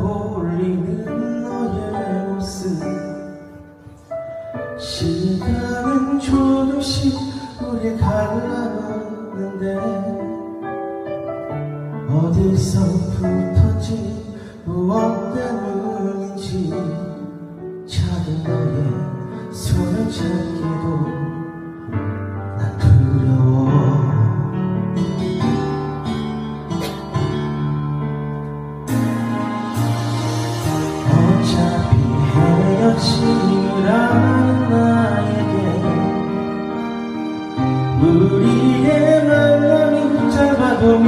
떠올리는 너의 모습. 시간은 조금씩 우리 갈라놓는데 어디서 붙었지? 무엇 때문인지 작은 너의 손을 잡기도 사실이란 나에게 우리의 만남이 붙잡아도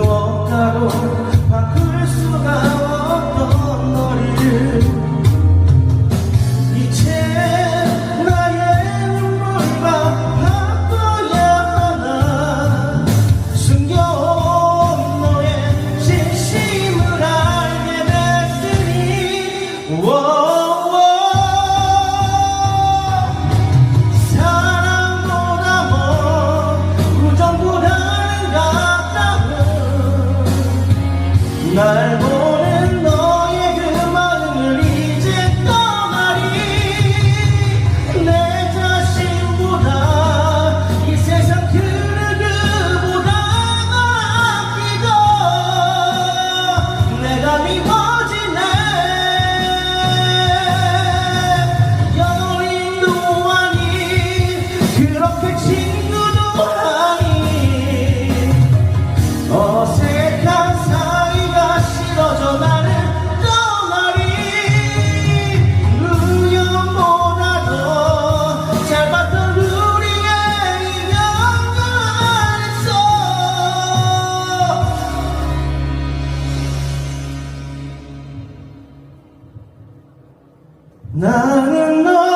두려웠다고 바꿀 수가 날 보내 나는 너